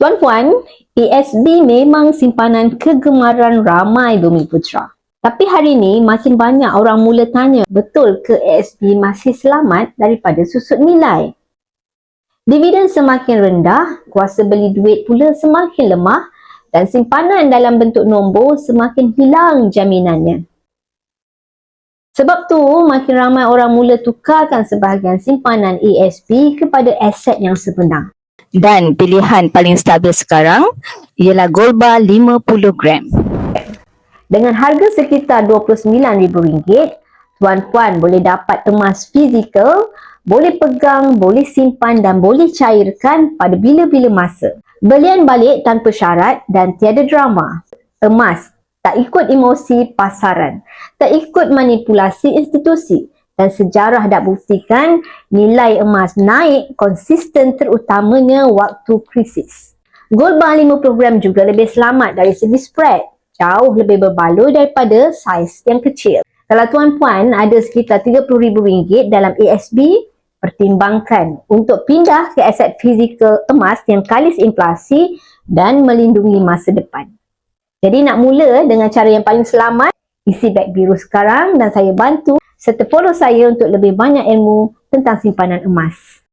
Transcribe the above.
Tuan-puan, ESB memang simpanan kegemaran ramai bumi putra. Tapi hari ini makin banyak orang mula tanya, betul ke ESB masih selamat daripada susut nilai? Dividen semakin rendah, kuasa beli duit pula semakin lemah dan simpanan dalam bentuk nombor semakin hilang jaminannya. Sebab tu makin ramai orang mula tukarkan sebahagian simpanan ESP kepada aset yang sebenar. Dan pilihan paling stabil sekarang ialah Golba 50 gram. Dengan harga sekitar RM29,000, tuan-puan boleh dapat emas fizikal, boleh pegang, boleh simpan dan boleh cairkan pada bila-bila masa. Belian balik tanpa syarat dan tiada drama. Emas tak ikut emosi pasaran, tak ikut manipulasi institusi dan sejarah dah buktikan nilai emas naik konsisten terutamanya waktu krisis. Gold bar 50 gram juga lebih selamat dari segi spread, jauh lebih berbaloi daripada saiz yang kecil. Kalau tuan-puan ada sekitar RM30,000 dalam ASB, pertimbangkan untuk pindah ke aset fizikal emas yang kalis inflasi dan melindungi masa depan. Jadi nak mula dengan cara yang paling selamat, isi beg biru sekarang dan saya bantu serta follow saya untuk lebih banyak ilmu tentang simpanan emas.